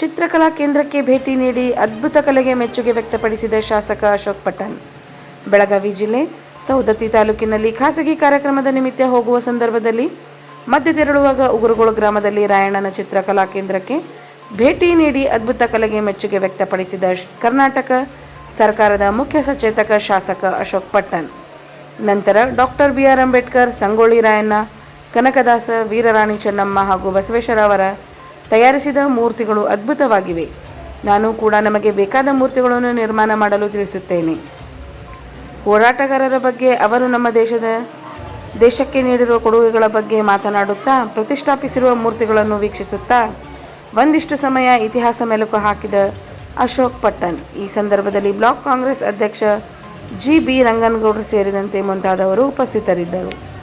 ಚಿತ್ರಕಲಾ ಕೇಂದ್ರಕ್ಕೆ ಭೇಟಿ ನೀಡಿ ಅದ್ಭುತ ಕಲೆಗೆ ಮೆಚ್ಚುಗೆ ವ್ಯಕ್ತಪಡಿಸಿದ ಶಾಸಕ ಅಶೋಕ್ ಪಟ್ಟಣ್. ಬೆಳಗಾವಿ ಜಿಲ್ಲೆ ಸೌದತ್ತಿ ತಾಲೂಕಿನಲ್ಲಿ ಖಾಸಗಿ ಕಾರ್ಯಕ್ರಮದ ನಿಮಿತ್ತ ಹೋಗುವ ಸಂದರ್ಭದಲ್ಲಿ ಮಧ್ಯ ತೆರಳುವಾಗ ಉಗುರುಗೋಳು ಗ್ರಾಮದಲ್ಲಿ ರಾಯಣ್ಣನ ಚಿತ್ರಕಲಾ ಕೇಂದ್ರಕ್ಕೆ ಭೇಟಿ ನೀಡಿ ಅದ್ಭುತ ಕಲೆಗೆ ಮೆಚ್ಚುಗೆ ವ್ಯಕ್ತಪಡಿಸಿದ ಕರ್ನಾಟಕ ಸರ್ಕಾರದ ಮುಖ್ಯ ಸಚೇತಕ ಶಾಸಕ ಅಶೋಕ್ ಪಟ್ಟಣ್. ನಂತರ doctor B R Ambedkar, Sangolli Rayanna, Kanakadasa, ವೀರರಾಣಿ Chennamma ಹಾಗೂ ಬಸವೇಶ್ವರ ಅವರ ತಯಾರಿಸಿದ ಮೂರ್ತಿಗಳು ಅದ್ಭುತವಾಗಿವೆ. ನಾನು ಕೂಡ ನಮಗೆ ಬೇಕಾದ ಮೂರ್ತಿಗಳನ್ನು ನಿರ್ಮಾಣ ಮಾಡಲು ತಿಳಿಸುತ್ತೇನೆ. ಹೋರಾಟಗಾರರ ಬಗ್ಗೆ ಅವರು ನಮ್ಮ ದೇಶದ, ದೇಶಕ್ಕೆ ನೀಡಿರುವ ಕೊಡುಗೆಗಳ ಬಗ್ಗೆ ಮಾತನಾಡುತ್ತಾ, ಪ್ರತಿಷ್ಠಾಪಿಸಿರುವ ಮೂರ್ತಿಗಳನ್ನು ವೀಕ್ಷಿಸುತ್ತಾ, ಒಂದಿಷ್ಟು ಸಮಯ ಇತಿಹಾಸ ಮೆಲುಕು ಹಾಕಿದ ಅಶೋಕ್ ಪಟ್ಟಣ್ ಈ ಸಂದರ್ಭದಲ್ಲಿ ಬ್ಲಾಕ್ ಕಾಂಗ್ರೆಸ್ ಅಧ್ಯಕ್ಷ ಜಿ ಬಿ ರಂಗನಗೌಡರು ಸೇರಿದಂತೆ ಮುಂತಾದವರು ಉಪಸ್ಥಿತರಿದ್ದರು.